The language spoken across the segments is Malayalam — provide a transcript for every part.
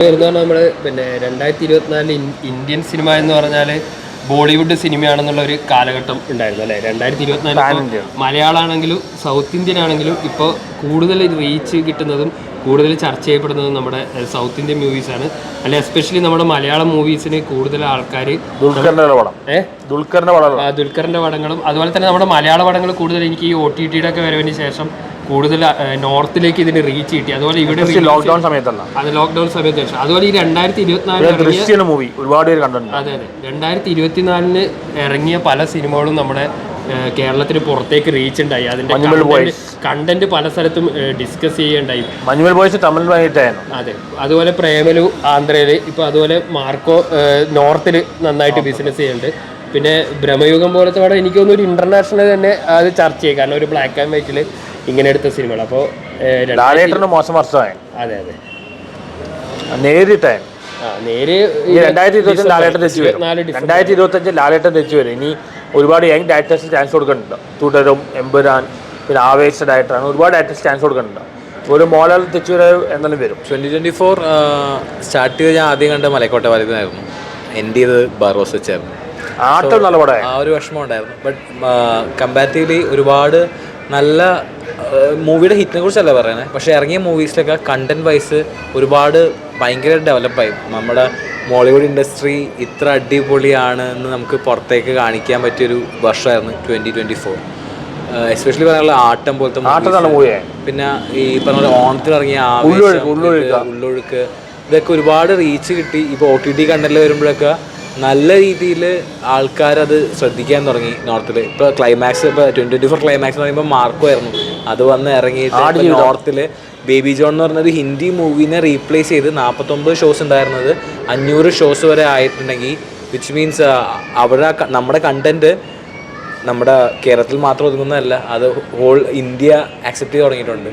വരുന്നതാണ് നമ്മൾ പിന്നെ രണ്ടായിരത്തി ഇരുപത്തിനാലിൽ ഇന്ത്യൻ സിനിമ എന്ന് പറഞ്ഞാൽ ബോളിവുഡ് സിനിമയാണെന്നുള്ള ഒരു കാലഘട്ടം ഉണ്ടായിരുന്നു അല്ലേ? രണ്ടായിരത്തി ഇരുപത്തിനാല് മലയാളമാണെങ്കിലും സൗത്ത് ഇന്ത്യൻ ആണെങ്കിലും ഇപ്പോൾ കൂടുതൽ റീച്ച് കിട്ടുന്നതും കൂടുതൽ ചർച്ച ചെയ്യപ്പെടുന്നതും നമ്മുടെ സൗത്ത് ഇന്ത്യൻ മൂവീസാണ്. അല്ലെ എസ്പെഷ്യലി നമ്മുടെ മലയാളം മൂവീസിന് കൂടുതൽ ആൾക്കാർ ദുൽഖറിന്റെ പടങ്ങളും അതുപോലെ തന്നെ നമ്മുടെ മലയാള പടങ്ങൾ കൂടുതൽ എനിക്ക് ഈ ഒ ടി ടിയുടെ ഒക്കെ വരവിന് ശേഷം കൂടുതൽ നോർത്തിലേക്ക് ഇതിന് റീച്ച് കിട്ടി. അതുപോലെ ഇവിടെ ലോക്ക്ഡൗൺ സമയത്തല്ല. അത് ലോക്ക്ഡൌൺ സമയത്ത് ശേഷം അതുപോലെ ഈ രണ്ടായിരത്തി ഇരുപത്തിനാലിൽ ദൃശ്യം മൂവി ഒരുപാട് പേര് കണ്ടിട്ടുണ്ട്. അതെ അതെ. രണ്ടായിരത്തി ഇരുപത്തിനാലിന് ഇറങ്ങിയ പല സിനിമകളും നമ്മുടെ കേരളത്തിന് പുറത്തേക്ക് റീച്ച് ഉണ്ടായി. അതിന്റെ കണ്ടന്റ് പല സ്ഥലത്തും ഡിസ്കസ് ചെയ്യുകയുണ്ടായി. മഞ്ഞുമൽ ബോയ്സ് തമിഴ് ഭയങ്കരമായിരുന്നു അതെ. അതുപോലെ പ്രേമലു ആന്ധ്രയിൽ ഇപ്പൊ അതുപോലെ മാർക്കോ നോർത്തിൽ നന്നായിട്ട് ബിസിനസ് ചെയ്യുന്നുണ്ട്. പിന്നെ ഭ്രമയുഗം പോലത്തെ പടം എനിക്ക് തോന്നുന്നു ഒരു ഇന്റർനാഷണൽ തന്നെ അത് ചർച്ച ചെയ്യും. കാരണം ഒരു ബ്ലാക്ക് ആൻഡ് വൈറ്റിൽ ഇങ്ങനെ എടുത്ത സിനിമകൾ അപ്പോൾ ലാലേട്ടന് മോശം വർഷമായി. അതെ അതെ. നേരിട്ടായി ആ നേര് ഈ രണ്ടായിരത്തി ഇരുപത്തി ലാലേട്ടൻ തെച്ചു വരും. രണ്ടായിരത്തി ലാലേട്ടൻ തെച്ചു വരും. ഇനി ഒരുപാട് യങ് ഡയറക്ടേഴ്സ് ചാൻസ് കൊടുക്കുന്നുണ്ട്. തുടരും എമ്പുരാൻ പിന്നെ ആവേശ ഡയറക്ടറാണ് ഒരുപാട് ഡയറക്ടേഴ്സ് ചാൻസ് കൊടുക്കുന്നുണ്ട്. ഒരു മോഹൻലാൽ തെച്ചു വരും എന്നാലും വരും. ട്വന്റി ട്വന്റി ഫോർ സ്റ്റാർട്ട് ചെയ്ത് ഞാൻ ആദ്യം കണ്ട മലക്കോട്ട വലുതായിരുന്നു എന്റെ ഇത് ബാർബോസ് വെച്ചായിരുന്നു. ആട്ടം നല്ല പടം ആ ഒരു വിഷമം ഉണ്ടായിരുന്നു. ബട്ട് കമ്പാരിറ്റീവ്ലി ഒരുപാട് നല്ല മൂവിയുടെ ഹിറ്റിനെ കുറിച്ചല്ല പറയുന്നത് പക്ഷേ ഇറങ്ങിയ മൂവീസിലൊക്കെ കണ്ടന്റ് വൈസ് ഒരുപാട് ഭയങ്കര ഡെവലപ്പായി നമ്മുടെ മോളിവുഡ് ഇൻഡസ്ട്രി ഇത്ര അടിപൊളിയാണ് എന്ന് നമുക്ക് പുറത്തേക്ക് കാണിക്കാൻ പറ്റിയൊരു വർഷമായിരുന്നു ട്വന്റി ട്വന്റി ഫോർ എസ്പെഷ്യലി പറയാനുള്ള ആട്ടം പോലത്തെ. പിന്നെ ഈ പറഞ്ഞ ഓണത്തിൽ ഇറങ്ങിയ ഉള്ളൊഴുക്ക്. ഇതൊക്കെ ഒരുപാട് റീച്ച് കിട്ടി. ഇപ്പോൾ ഒ ടി ടി കണ്ടന്റ് വരുമ്പോഴൊക്കെ നല്ല രീതിയിൽ ആൾക്കാരത് ശ്രദ്ധിക്കാൻ തുടങ്ങി നോർത്തിൽ ഇപ്പോൾ ക്ലൈമാക്സ് ഇപ്പോൾ ട്വന്റി ട്വന്റി ഫോർ ക്ലൈമാക്സ് എന്ന് പറയുമ്പോൾ മാർക്കോ ആയിരുന്നു അത് വന്ന് ഇറങ്ങിയിട്ട് നോർത്തിൽ ബേബി ജോൺ എന്ന് പറഞ്ഞൊരു ഹിന്ദി മൂവിനെ റീപ്ലേസ് ചെയ്ത് നാൽപ്പത്തൊമ്പത് ഷോസ് ഉണ്ടായിരുന്നത്. അഞ്ഞൂറ് ഷോസ് വരെ ആയിട്ടുണ്ടെങ്കിൽ വിച്ച് മീൻസ് അവിടെ നമ്മുടെ കണ്ടന്റ് നമ്മുടെ കേരളത്തിൽ മാത്രം ഒതുങ്ങുന്നതല്ല അത് ഹോൾ ഇന്ത്യ ആക്സെപ്റ്റ് ചെയ്ത് തുടങ്ങിയിട്ടുണ്ട്.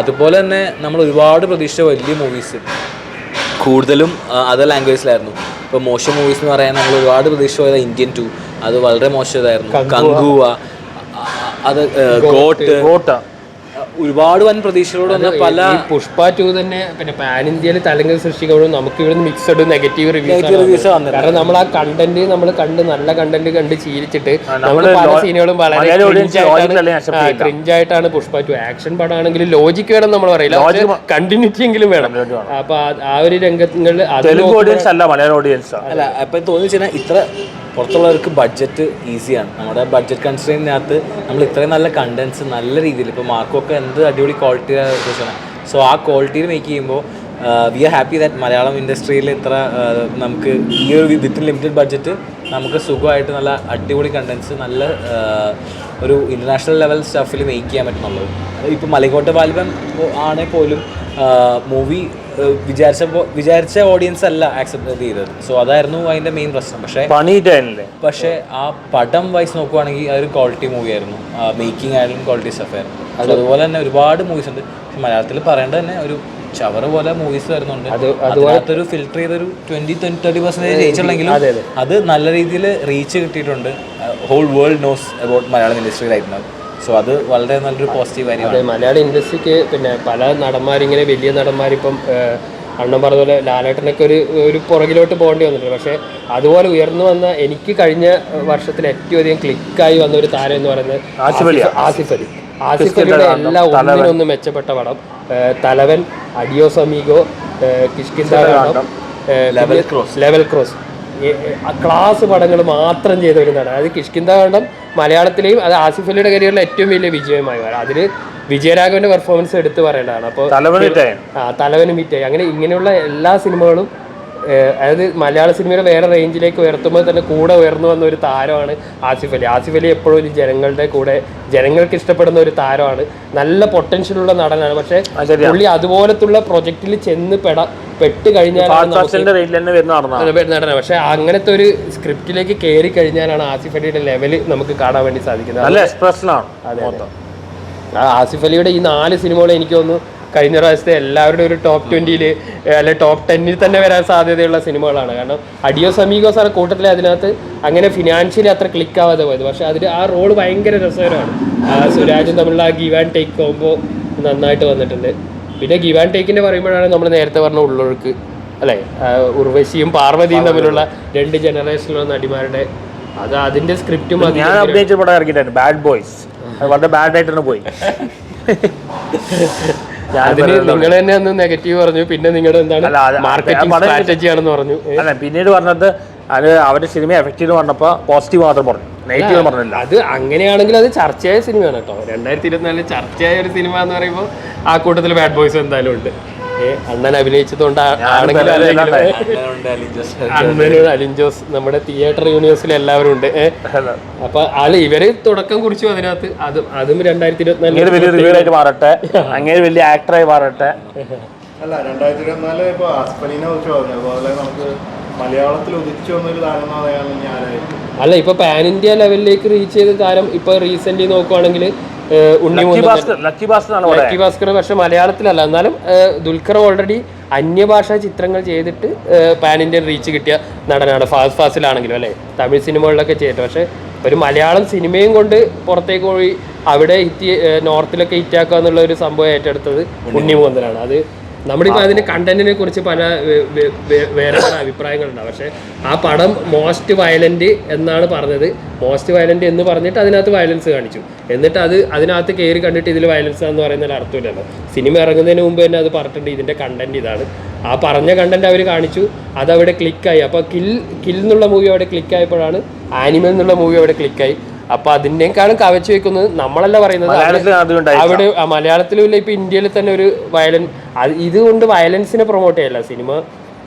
അതുപോലെ തന്നെ നമ്മൾ ഒരുപാട് പ്രതീക്ഷിച്ച വലിയ മൂവീസ് കൂടുതലും അതർ ലാംഗ്വേജിലായിരുന്നു ഇപ്പോൾ മോശം മൂവീസ് എന്ന് പറയാൻ നമ്മൾ ഒരുപാട് പ്രതീക്ഷ പോയത് ഇന്ത്യൻ ടു അത് വളരെ മോശം ഇതായിരുന്നു കങ്കുവ. അത് ഗോട്ട്. ഗോട്ട. ഒരുപാട് വൻ പ്രതീക്ഷകളോട് വന്ന പല പുഷ്പ ടു തന്നെ പിന്നെ പാൻ ഇന്ത്യയിൽ തലങ്ങൾ സൃഷ്ടിക്കുമ്പോഴും നമുക്ക് ഇവിടുന്ന് മിക്സഡ് നെഗറ്റീവ് റിവ്യൂസ്. കാരണം നമ്മൾ ആ കണ്ടന്റ് നമ്മൾ കണ്ട് നല്ല കണ്ടന്റ് കണ്ട് ശീലിച്ചിട്ട് നമ്മൾ പല സീനുകളും വളരെ ക്രിഞ്ചായിട്ടാണ് പുഷ്പ ടു. ആക്ഷൻ പടമാണെങ്കിൽ ലോജിക്ക് വേണം നമ്മൾ പറയില്ല. കണ്ടിന്യൂറ്റി എങ്കിലും വേണം. അപ്പൊ ആ- ഒരു രംഗങ്ങളിൽ അല്ല മലയാളം ഓഡിയൻസ് അല്ല അപ്പൊ തോന്നി വെച്ചാൽ ഇത്ര പുറത്തുള്ളവർക്ക് ബഡ്ജറ്റ് ഈസിയാണ് നമ്മുടെ ബഡ്ജറ്റ് കൺസ്ട്രെയിനകത്ത് നമ്മൾ ഇത്രയും നല്ല കണ്ടൻസ് നല്ല രീതിയിൽ ഇപ്പോൾ മാർക്കൊക്കെ എന്ത് അടിപൊളി ക്വാളിറ്റി ആണ്. സോ ആ ക്വാളിറ്റിയിൽ മേക്ക് ചെയ്യുമ്പോൾ we are happy that Malayalam ഇൻഡസ്ട്രിയിൽ ഇത്ര നമുക്ക് ഈ ഒരു വിത്തിൻ ലിമിറ്റഡ് ബഡ്ജറ്റ് നമുക്ക് സുഖമായിട്ട് നല്ല അടിപൊളി കണ്ടൻസ് നല്ല ഒരു ഇന്റർനാഷണൽ ലെവൽ സ്റ്റഫിൽ മേക്ക് ചെയ്യാൻ പറ്റുന്നുള്ളത് ഇപ്പോൾ മലക്കോട്ട ബാലിബം ആണെങ്കിൽ പോലും മൂവി വിചാരിച്ച വിചാരിച്ച ഓഡിയൻസ് അല്ല ആക്സെപ്റ്റ് ചെയ്തത്. സോ അതായിരുന്നു അതിന്റെ മെയിൻ പ്രശ്നം. പക്ഷേ പക്ഷേ ആ പടം വൈസ് നോക്കുവാണെങ്കിൽ അതൊരു ക്വാളിറ്റി മൂവി ആയിരുന്നു. മേക്കിംഗ് ആയാലും ക്വാളിറ്റി സ്റ്റഫ് ആയിരുന്നു. അതുപോലെ തന്നെ ഒരുപാട് മൂവീസ് ഉണ്ട്. മലയാളത്തിൽ പറയേണ്ടത് തന്നെ ഒരു ചവറ് പോലെ മൂവീസ് വരുന്നുണ്ട്. അതിനകത്തൊരു ഫിൽറ്റർ ചെയ്തൊരു ട്വന്റി ട്വന്റി തേർട്ടി പെർസെന്റേജ് ജയിച്ചുള്ളെങ്കിലും അത് നല്ല രീതിയിൽ റീച്ച് കിട്ടിയിട്ടുണ്ട്. Whole world knows about Malayalam industry right so അത് വളരെ നല്ലൊരു പോസിറ്റീവ് കാര്യമാണ്. മലയാള ഇൻഡസ്ട്രിക്ക് പിന്നെ പല നടന്മാരിങ്ങനെ വലിയ നടന്മാരിപ്പം അണ്ണൻ പറഞ്ഞ പോലെ ലാലേട്ടനൊക്കെ ഒരു ഒരു പുറകിലോട്ട് പോകേണ്ടി വന്നിട്ടുണ്ട്. പക്ഷേ അതുപോലെ ഉയർന്നു വന്ന എനിക്ക് കഴിഞ്ഞ വർഷത്തിൽ ഏറ്റവും അധികം ക്ലിക്കായി വന്ന ഒരു താരം എന്ന് പറയുന്നത് ആസിഫ് അലി ആസിഫ് അലി. ആസിഫ് അലിയുടെ എല്ലാ ഒന്നിനൊന്ന് മെച്ചപ്പെട്ട പടം Thalavan Adios Amigo Kishkindha level cross. Class പടങ്ങൾ മാത്രം ചെയ്ത ഒരു നടൻ അതായത് കിഷ്കിന്ദ കണ്ടം മലയാളത്തിലെയും അത് ആസിഫ് അലിയുടെ കരിയറിലെ ഏറ്റവും വലിയ വിജയമായി മാറി. അതിൽ വിജയരാഘവന്റെ പെർഫോമൻസ് എടുത്തു പറയേണ്ടതാണ്. അപ്പോൾ തലവനിട്ടായി ആ തലവന് മിറ്റായി അങ്ങനെ ഇങ്ങനെയുള്ള എല്ലാ സിനിമകളും അതായത് മലയാള സിനിമയുടെ വേറെ റേഞ്ചിലേക്ക് ഉയർത്തുമ്പോൾ തന്നെ കൂടെ ഉയർന്നു വന്ന ഒരു താരമാണ് ആസിഫ് അലി. ആസിഫ് അലി എപ്പോഴും ഒരു ജനങ്ങളുടെ കൂടെ ജനങ്ങൾക്ക് ഇഷ്ടപ്പെടുന്ന ഒരു താരമാണ്. നല്ല പൊട്ടൻഷ്യലുള്ള നടനാണ്. പക്ഷേ. പുള്ളി അതുപോലത്തുള്ള പ്രൊജക്റ്റിൽ ചെന്ന് പെട പെട്ട് പേര് പക്ഷെ അങ്ങനത്തെ ഒരു സ്ക്രിപ്റ്റിലേക്ക് കയറി കഴിഞ്ഞാലാണ് ആസിഫ് അലിയുടെ ലെവൽ നമുക്ക് കാണാൻ വേണ്ടി സാധിക്കുന്നത്. ആസിഫ് അലിയുടെ ഈ നാല് സിനിമകൾ എനിക്ക് തോന്നുന്നു കഴിഞ്ഞ പ്രാവശ്യത്തെ എല്ലാവരുടെ ഒരു ടോപ്പ് ട്വന്റിയിൽ അല്ലെ ടോപ്പ് ടെന്നിൽ തന്നെ വരാൻ സാധ്യതയുള്ള സിനിമകളാണ്. കാരണം അഡിയോ സമീഗോസ് ആണ് കൂട്ടത്തിൽ അതിനകത്ത് അങ്ങനെ ഫിനാൻഷ്യലി അത്ര ക്ലിക്ക് ആവാതെ പോയത്. പക്ഷേ അതിൽ ആ റോൾ ഭയങ്കര രസകരമാണ്. സുരാജും തമ്മിലുള്ള ആ ഗീവ് ആൻഡ് ടേക്ക് കോമ്പോ നന്നായിട്ട് വന്നിട്ടുണ്ട്. പിന്നെ ഗീവ് ആൻഡ് ടേക്കിന്റെ പറയുമ്പോഴാണ് നമ്മൾ നേരത്തെ പറഞ്ഞ ഉള്ളൊഴുക്ക് അല്ലേ? ഉർവശിയും പാർവതിയും തമ്മിലുള്ള രണ്ട് ജനറേഷനിലുള്ള നടിമാരുടെ അത് അതിന്റെ സ്ക്രിപ്റ്റും ഞാൻ അഭിനയിച്ച പടം ഇറങ്ങിയിട്ടുണ്ട് ബാഡ് ബോയ്സ് അത് വളരെ ബാഡ് ആയിട്ടാണ് പോയി. അതിന് നിങ്ങൾ തന്നെ അന്ന് നെഗറ്റീവ് പറഞ്ഞു പിന്നെ നിങ്ങളുടെ എന്താണ് മാർക്കറ്റിംഗ് സ്ട്രാറ്റജി ആണെന്ന് പറഞ്ഞു. അല്ല പിന്നീട് പറഞ്ഞത് അത് അവരുടെ സിനിമ എഫക്റ്റീവ് ചെയ്ത് പറഞ്ഞപ്പോൾ പോസിറ്റീവ് മാത്രം പറഞ്ഞു. നെഗറ്റീവ് പറഞ്ഞില്ല. അത് അങ്ങനെയാണെങ്കിൽ അത് ചർച്ചയായ സിനിമയാണ് കേട്ടോ. രണ്ടായിരത്തി ഇരുപത്തിനാലിൽ ചർച്ചയായ ഒരു സിനിമ എന്ന് പറയുമ്പോൾ ആ കൂട്ടത്തിൽ ബാഡ് ബോയ്സ് എന്തായാലും ഉണ്ട്. അണ്ണൻ അഭിനയിച്ചതുകൊണ്ട് ആണെങ്കിലും അലിൻ നമ്മുടെ തിയേറ്റർ യൂണിവേഴ്സിൽ എല്ലാവരും ഉണ്ട്. അപ്പൊ ആൾ ഇവർ തുടക്കം കുറിച്ചു അതിനകത്ത്. അതും അതും രണ്ടായിരത്തി ഇരുപത്തിനാല് വലിയ ഇരുപത്തിനാലിൽ ആയിട്ട് മാറട്ടെ. അങ്ങനെ വലിയ ആക്ടറായി മാറട്ടെ. അല്ല രണ്ടായിരത്തി ഇരുപത്തിനാല് ഇപ്പൊ ആസ്പലിനെ കുറിച്ച് പറഞ്ഞു. അതുപോലെ നമുക്ക് മലയാളത്തിൽ ഉദിച്ചു വന്നൊരു താരം എന്ന് അല്ല ഇപ്പൊ പാൻ ഇന്ത്യ ലെവലിലേക്ക് റീച്ച് ചെയ്ത താരം ഇപ്പൊ റീസെന്റ് നോക്കുവാണെങ്കിൽ ലക്കി ഭാസ്കർ പക്ഷെ മലയാളത്തിലല്ല. എന്നാലും ദുൽഖർ ഓൾറെഡി അന്യഭാഷാ ചിത്രങ്ങൾ ചെയ്തിട്ട് പാൻ ഇന്ത്യൻ റീച്ച് കിട്ടിയ നടനാണ്. ഫാസ്റ്റ് ഫാസ്റ്റിലാണെങ്കിലും അല്ലേ? തമിഴ് സിനിമകളിലൊക്കെ ചെയ്തിട്ട്. പക്ഷെ ഒരു മലയാളം സിനിമയും കൊണ്ട് പുറത്തേക്ക് പോയി അവിടെ ഹിറ്റ് നോർത്തിലൊക്കെ ഹിറ്റാക്കുക എന്നുള്ള ഒരു സംഭവം ഏറ്റെടുത്തത് ഉണ്ണിമോന്തനാണ് അത് നമ്മളിപ്പോൾ അതിന്റെ കണ്ടന്റിനെ കുറിച്ച് പല വേറെ പല അഭിപ്രായങ്ങളുണ്ടാവും പക്ഷെ ആ പടം മോസ്റ്റ് വയലന്റ് എന്നാണ് പറഞ്ഞത്. മോസ്റ്റ് വയലന്റ് എന്ന് പറഞ്ഞിട്ട് അതിനകത്ത് വയലൻസ് കാണിച്ചു. എന്നിട്ട് അത് അതിനകത്ത് കയറി കണ്ടിട്ട് ഇതിൽ വയലൻസ് എന്ന് പറയുന്നതിൽ അർത്ഥമില്ലല്ലോ. സിനിമ ഇറങ്ങുന്നതിന് മുമ്പ് തന്നെ അത് പറഞ്ഞിട്ടുണ്ട്. ഇതിന്റെ കണ്ടന്റ് ഇതാണ്. ആ പറഞ്ഞ കണ്ടന്റ് അവർ കാണിച്ചു. അതവിടെ ക്ലിക്കായി അപ്പോൾ കിൽ കിൽ എന്നുള്ള മൂവി അവിടെ ക്ലിക്കായപ്പോഴാണ് ആനിമൽ എന്നുള്ള മൂവി അവിടെ ക്ലിക്കായി അപ്പൊ അതിനേക്കാളും കവച്ചു വെക്കുന്നത് നമ്മളല്ല പറയുന്നത് അവിടെ-. മലയാളത്തിലും ഇല്ല ഇപ്പൊ ഇന്ത്യയിൽ തന്നെ ഒരു വയലൻസ് ഇതുകൊണ്ട് വയലൻസിനെ പ്രൊമോട്ട് ചെയ്യല്ല സിനിമ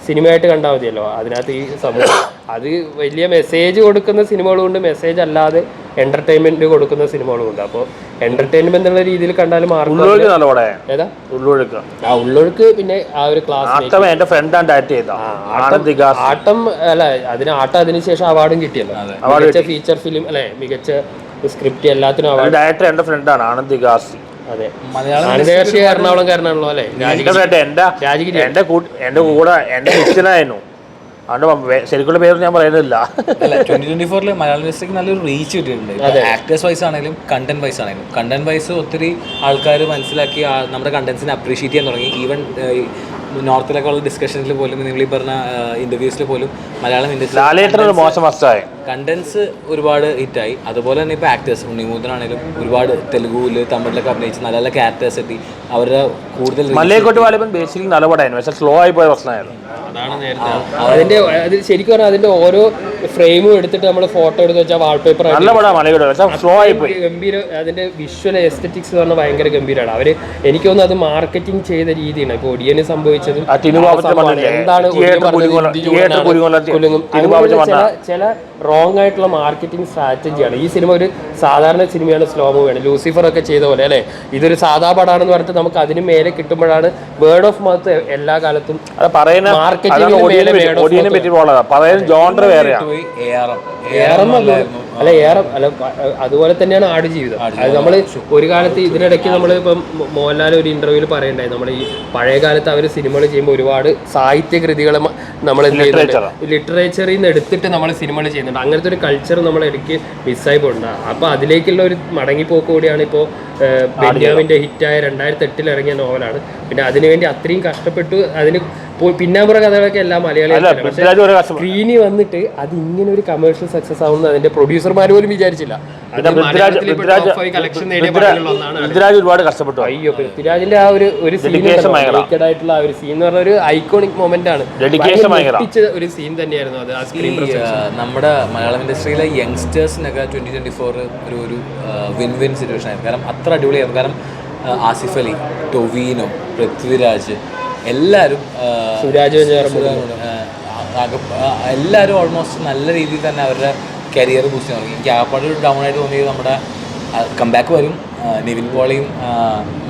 സിനിമയായിട്ട് കണ്ടാൽ മതിയല്ലോ അതിനകത്ത് ഈ സമൂഹം അത് വലിയ മെസ്സേജ് കൊടുക്കുന്ന സിനിമകൾ കൊണ്ട് മെസ്സേജ് അല്ലാതെ എന്റർടൈൻമെന്റ് കൊടുക്കുന്ന സിനിമകളും ഉണ്ട് അപ്പോൾ എന്റർടൈൻമെന്റ് എന്നുള്ള രീതിയിൽ കണ്ടാലും ഏതാ? ഉള്ളൊഴുക്ക് ആ ഉള്ളൊഴുക്ക് പിന്നെ ആ ഒരു ക്ലാസ് എന്റെ ഫ്രണ്ടാണ് ഡാറ്റ് ചെയ്ത ആട്ടം അല്ല അതിന് ആട്ടം അതിനുശേഷം അവാർഡും കിട്ടിയല്ലോ. മികച്ച ഫീച്ചർ ഫിലിം അല്ലെ മികച്ച സ്ക്രിപ്റ്റ് എല്ലാത്തിനും അവാർഡ് ഡയറക്ടർ എന്റെ ഫ്രണ്ടാണ് ആനന്ദ് എറണാകുളം അതെ. മലയാളം ആനന്ദകർഷി എറണാകുളംകാരനാണല്ലോ അല്ലേ? രാജഗിരി എന്റെ കൂടെ എന്റെ നിശ്ചനായിരുന്നു അതുകൊണ്ട് ശരിക്കുള്ള പേര് ഞാൻ പറയുന്നില്ല. ട്വന്റി ട്വന്റി ഫോറിൽ മലയാള ഇൻഡസ്ട്രിക്ക് നല്ലൊരു റീച്ച് കിട്ടിയിട്ടുണ്ട്. ആക്ടേഴ്സ് വൈസ് ആണെങ്കിലും കണ്ടന്റ് വൈസ് ആണെങ്കിലും. കണ്ടന്റ് വൈസ് ഒത്തിരി ആൾക്കാർ മനസ്സിലാക്കി നമ്മുടെ കണ്ടന്റ്സിനെ അപ്രീഷിയേറ്റ് ചെയ്യാൻ തുടങ്ങി. ഈവൻ നോർത്തിലൊക്കെ ഉള്ള ഡിസ്കഷനിൽ പോലും നിങ്ങൾ ഈ പറഞ്ഞ ഇന്റർവ്യൂസിൽ പോലും മലയാളം ഇൻഡസ്ട്രി മോശം മസ്റ്റായ കണ്ടന്റ്സ് ഒരുപാട് ഹിറ്റായി. അതുപോലെ തന്നെ ഇപ്പോൾ ആക്ടേഴ്സ് ഉണ്ണിമൂത്തനാണെങ്കിലും ഒരുപാട് തെലുഗുവിൽ തമിഴിലൊക്കെ അഭിനയിച്ച് നല്ല നല്ല ക്യാരക്ടേഴ്സ് എത്തി. അവരുടെ കൂടുതൽ മലയക്കോട്ട് വാലിബൻ ബേസിക്കലി നല്ല പടമായിരുന്നു പക്ഷെ സ്ലോ ആയി പോയ പ്രശ്നമായിരുന്നു. അതാണ് നേരത്തെ. അതിന്റെ അത് ശരിക്കും പറഞ്ഞാൽ അതിന്റെ ഓരോ ഫ്രെയിമും എടുത്തിട്ട് നമ്മൾ ഫോട്ടോ എടുത്ത് വെച്ചാൽ വാൾപേപ്പർ നല്ല പടമാണ് മലയോട് പക്ഷെ സ്ലോ ആയി പോയി. ഗംഭീര അതിന്റെ വിഷ്വൽ എസ്തറ്റിക്സ് എന്ന് പറഞ്ഞാൽ ഭയങ്കര ഗംഭീരമാണ് അവർ എനിക്ക് തോന്നുന്നു അത് മാർക്കറ്റിംഗ് ചെയ്ത രീതിയാണ്. ഇപ്പൊ ഒടിയന് സംഭവിച്ചതും? എന്താണ് ചില പറഞ്ഞ- റോങ് ആയിട്ടുള്ള മാർക്കറ്റിംഗ് സ്ട്രാറ്റജിയാണ് ഈ സിനിമ ഒരു സാധാരണ സിനിമയാണ് സ്ലോ മൂവിയാണ് ലൂസിഫർ ഒക്കെ ചെയ്ത പോലെ അല്ലേ? ഇതൊരു സാധാ പടമാണെന്ന് പറഞ്ഞിട്ട് നമുക്ക് അതിന് മേലെ കിട്ടുമ്പോഴാണ് വേർഡ് ഓഫ് മൗത്ത് എല്ലാ കാലത്തും അത് പറയുന്ന മാർക്കറ്റിംഗ് ജോണ്ടർ വേറെയാണ് അല്ല ഏറെ അല്ല അതുപോലെ തന്നെയാണ് ആട് ജീവിതം. അത് നമ്മൾ ഒരു കാലത്ത് ഇതിനിടയ്ക്ക് നമ്മൾ ഇപ്പം മോഹൻലാൽ ഒരു ഇന്റർവ്യൂവിൽ പറയണ്ടായി. നമ്മൾ ഈ പഴയ കാലത്ത് അവർ സിനിമകൾ ചെയ്യുമ്പോൾ ഒരുപാട് സാഹിത്യ കൃതികൾ നമ്മൾ എന്ത് ചെയ്യുന്നുണ്ട്? ലിറ്ററേച്ചറിൽ നിന്ന് എടുത്തിട്ട് നമ്മൾ സിനിമകൾ ചെയ്യുന്നുണ്ട്. അങ്ങനത്തെ ഒരു കൾച്ചർ നമ്മൾ ഇടയ്ക്ക് മിസ്സായി പോയിട്ടുണ്ട്. അപ്പോൾ അതിലേക്കുള്ള ഒരു മടങ്ങിപ്പോക്ക് കൂടിയാണ് ഇപ്പോൾ ബെന്യാമിന്റെ ഹിറ്റായ രണ്ടായിരത്തി എട്ടിൽ ഇറങ്ങിയ നോവലാണ് പിന്നെ അതിനുവേണ്ടി അത്രയും കഷ്ടപ്പെട്ടു അതിന് പിന്നാമ്പുറ കഥകളൊക്കെ എല്ലാം ഒരു സ്ക്രീനിൽ വന്നിട്ട് അത് ഇങ്ങനെ ഒരു കമേഴ്ഷ്യൽ സക്സസ് ആവുന്ന അതിന്റെ പ്രൊഡ്യൂസർമാർ പോലും വിചാരിച്ചില്ല. പൃഥ്വിരാജ് ഒരുപാട് കഷ്ടപ്പെട്ടു. അയ്യോ പൃഥ്വിരാജിന്റെ ആ ഒരു ഒരു ആയിട്ടുള്ള ആ ഒരു സീൻ എന്ന് പറഞ്ഞ ഒരു ഐക്കോണിക് മൊമെന്റ് ആണ്. ഒരു സീൻ തന്നെയായിരുന്നു അത് ആ സ്ക്രീൻ നമ്മുടെ മലയാളം ഇൻഡസ്ട്രിയിലെ യങ്സ്റ്റേഴ്സിനൊക്കെ ട്വന്റി ട്വന്റി ഫോർ ഒരു ഒരു വിൻ വിൻ സിറ്റുവേഷൻ ആയിരുന്നു. കാരണം അത്ര അടിപൊളിയായിരുന്നു. കാരണം ആസിഫ് അലി ടൊവീനോ പൃഥ്വിരാജ് എല്ലാവരും സുരാജ് എല്ലാവരും ഓൾമോസ്റ്റ് നല്ല രീതിയിൽ തന്നെ അവരുടെ കരിയർ ബൂസ്റ്റ് തുടങ്ങി. എനിക്ക് ആ ഒരു ഡൗൺ ആയിട്ട് തോന്നിയത് നമ്മുടെ കംബാക്ക് വരും. നിവിൻ പോളിയും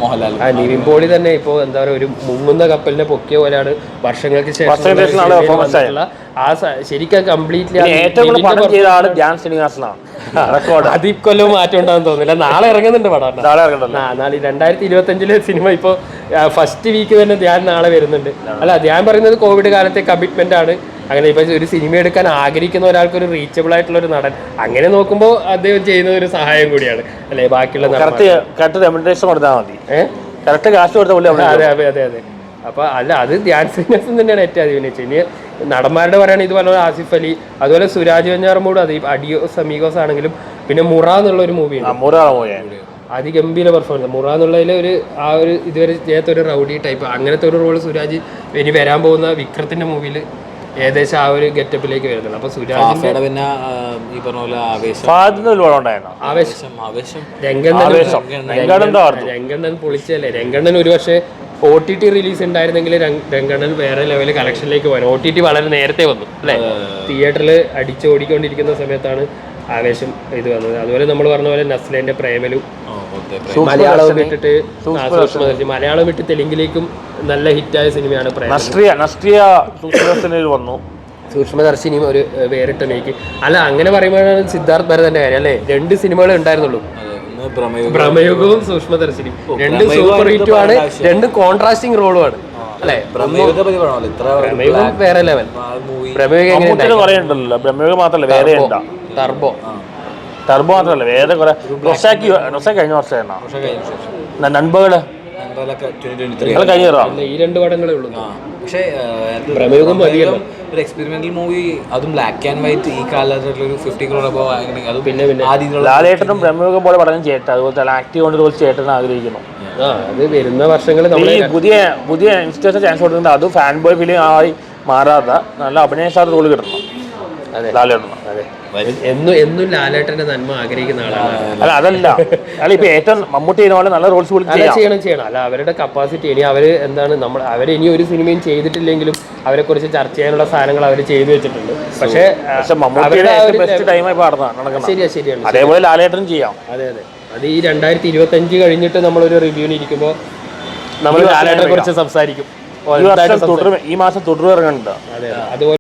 മോഹൻലാലും. ആ നിവിൻ പോളി തന്നെ ഇപ്പോ എന്താ പറയുക ഒരു മുങ്ങുന്ന കപ്പലിനെ പൊക്കിയ പോലെയാണ് വർഷങ്ങൾക്ക് ശേഷം. വന്നിട്ടുള്ള ആ ശരിക്കും കംപ്ലീറ്റ്ലി ഏറ്റവും പടം ചെയ്ത ആൾ ധ്യാൻ ശ്രീനിവാസനാണ് റെക്കോർഡ്. അത് ഇക്കൊല്ലവും മാറ്റം ഉണ്ടാകുന്ന തോന്നുന്നില്ല. നാളെ ഇറങ്ങുന്നുണ്ട് പടം നാളെ ഇറങ്ങണ്ടല്ലോ ആ, നാളെ രണ്ടായിരത്തി ഇരുപത്തി അഞ്ചിലെ സിനിമ ഇപ്പോൾ ഫസ്റ്റ് വീക്ക് തന്നെ ധ്യാൻ നാളെ വരുന്നുണ്ട്. അല്ല ധ്യാൻ പറയുന്നത് കോവിഡ് കാലത്തെ കമ്മിറ്റ്മെന്റ് ആണ്. അങ്ങനെ ഇപ്പൊ ഒരു സിനിമ എടുക്കാൻ ആഗ്രഹിക്കുന്ന ഒരാൾക്ക് ഒരു റീച്ചബിൾ ആയിട്ടുള്ള ഒരു നടൻ അങ്ങനെ നോക്കുമ്പോൾ അദ്ദേഹം ചെയ്യുന്ന ഒരു സഹായം കൂടിയാണ്. അല്ലെ? ബാക്കിയുള്ള. കറക്റ്റ് കൊടുത്താൽ മതി. കറക്റ്റ് കാശ് കൊടുത്ത പോലെ അതെ അതെ അതെ അതെ. അപ്പൊ അല്ല അത് ധ്യാൻ ശ്രീനിവാസൻ തന്നെയാണ് ഏറ്റവും അധികം ഇനി നടന്മാരുടെ പറയുകയാണെങ്കിൽ ഇതുപോലെ ആസിഫ് അലി അതുപോലെ സുരാജ് വെഞ്ഞാറമ്മൂട് അത് അഡിയോ സമീഗോസ് ആണെങ്കിലും പിന്നെ മുറ എന്നുള്ള ഒരു മൂവിയാണ് അതിഗംഭീര പെർഫോമൻസ് മുറ എന്നുള്ളതിൽ ഒരു ആ ഒരു ഇതുവരെ ചെയ്യാത്ത ഒരു റൗഡി ടൈപ്പ് അങ്ങനത്തെ ഒരു റോൾ സുരാജ് ഇനി വരാൻ പോകുന്ന വിക്രത്തിന്റെ മൂവിയിൽ ഏകദേശം ആ ഒരു ഗെറ്റപ്പിലേക്ക് വരുന്നുണ്ട്. അപ്പൊ സുരാജിന്റെ പിന്നെ ഈ പറഞ്ഞ പോലെ ആവേശം. ഫാദിന് ഒരുപാട് ഉണ്ടായിരുന്നു. ആവേശം. ആവേശം രംഗണ്ണൻ പറഞ്ഞു രംഗണ്ണൻ പൊളിച്ചല്ലേ രംഗണ്ണൻ ഒരു പക്ഷേ ഒ ടി ടി റിലീസ് ഉണ്ടായിരുന്നെങ്കിൽ രംഗണ്ണൻ വേറെ ലെവൽ കളക്ഷനിലേക്ക് പോകാൻ ഒ ടി ടി വളരെ നേരത്തെ വന്നു അല്ലേ? തിയേറ്ററിൽ അടിച്ചോടിക്കൊണ്ടിരിക്കുന്ന സമയത്താണ് ആവേശം ഇത് വന്നത്. അതുപോലെ നമ്മൾ പറഞ്ഞ പോലെ നസ്ലേന്റെ പ്രേമലു മലയാളവും വിട്ടിട്ട് മലയാളം വിട്ട് തെലുങ്കിലേക്കും നല്ല ഹിറ്റായ സിനിമയാണ് നഷ്ട്രിയ നസ്ട്രിയ സൂക്ഷ്മദർശനിൽ വന്നു. സൂക്ഷ്മദർശിനിയും ഒരു വേറിട്ട മേക്ക്. അല്ല അങ്ങനെ പറയുമ്പോഴാണ് സിദ്ധാർത്ഥ് ഭരതന്റെ കാര്യം അല്ലേ? രണ്ട് സിനിമകളെ ഉണ്ടായിരുന്നുള്ളൂ. ഭ്രമയുഗവും സൂക്ഷ്മദർശിനി. രണ്ട് സൂപ്പർ ഹിറ്റും ആണ് രണ്ട് കോൺട്രാസ്റ്റിംഗ് റോളും ആണ്. അല്ലേ? ഭ്രമയുഗം വേറെ ലെവൽ കുറേ ഉണ്ടല്ലോ ബ്രഹ്മയുഗം മാത്രമല്ല വേറെ ടർബോ. ടർബോ മാത്രമല്ല വേറെ കുറെ റൊസാക്കി റൊസാക്കി കഴിഞ്ഞ വർഷമായിരുന്നോ? നൻപകൾ? നമ്പലൊക്കെ ട്വന്റി ട്വന്റി ത്രീ നിങ്ങൾ കഴിഞ്ഞ തരാം അല്ല, ഈ രണ്ട് പടങ്ങളേ ഉള്ളൂ. പക്ഷേ ഭ്രമയുഗം മതിയല്ലോ. ഒരു എക്സ്പെരിമെന്റൽ മൂവി അതും ബ്ലാക്ക് ആൻഡ് വൈറ്റ് ഈ കാലഘട്ടത്തിൽ ഒരു ഫിഫ്റ്റി ക്രോർ അപ്പോ അതും പിന്നെ പിന്നെ. ആ രീതിയിലുള്ള ലാലേട്ടനും ബ്രഹ്മയുഗം പോലെ പടം ചേട്ടൻ അതുപോലെ തന്നെ ആക്റ്റീവ് കൊണ്ട് ഇതുപോലെ ചേട്ടൻ ആഗ്രഹിക്കുന്നു. അത് വരുന്ന വർഷങ്ങളിൽ നമ്മൾ പുതിയ പുതിയ ഇൻസ്റ്റേഷൻ ചാൻസ് കൊടുക്കുന്നത് അതും ഫാൻ ബോയ് ഫിലിം ആയി മാറാത്ത നല്ല അഭിനയ സാധ്യത കിട്ടണം. അതെ. ലാലേട്ടന്. അതെ. എന്നും എന്നും ലാലേട്ടന്റെ നന്മ ആഗ്രഹിക്കുന്ന ആളാണ് അല്ല അതല്ല. അല്ല ഇപ്പൊ ഏറ്റവും മമ്മൂട്ടി ചെയ്യുന്ന പോലെ നല്ല റോൾസ് അല്ല ചെയ്യണം ചെയ്യണം. അല്ല അവരുടെ കപ്പാസിറ്റി ഇനി അവർ എന്താണ് നമ്മൾ അവർ ഇനി ഒരു സിനിമയും ചെയ്തിട്ടില്ലെങ്കിലും അവരെ കുറിച്ച് ചർച്ച ചെയ്യാനുള്ള സാധനങ്ങൾ അവർ ചെയ്തു വെച്ചിട്ടുണ്ട്. പക്ഷേ ശരിയാ ശരിയാണ് അതേപോലെ ലാലേട്ടൻ ചെയ്യാം. അതെ അതെ. അത് ഈ രണ്ടായിരത്തി ഇരുപത്തി അഞ്ച് കഴിഞ്ഞിട്ട് നമ്മളൊരു റിവ്യൂവിന് ഇരിക്കുമ്പോൾ നമ്മൾ ലാലേട്ടനെ കുറിച്ച് സംസാരിക്കും. ഈ മാസം തുടർ ഇറങ്ങുന്നുണ്ട്. അതെ അതെ. അതുപോലെ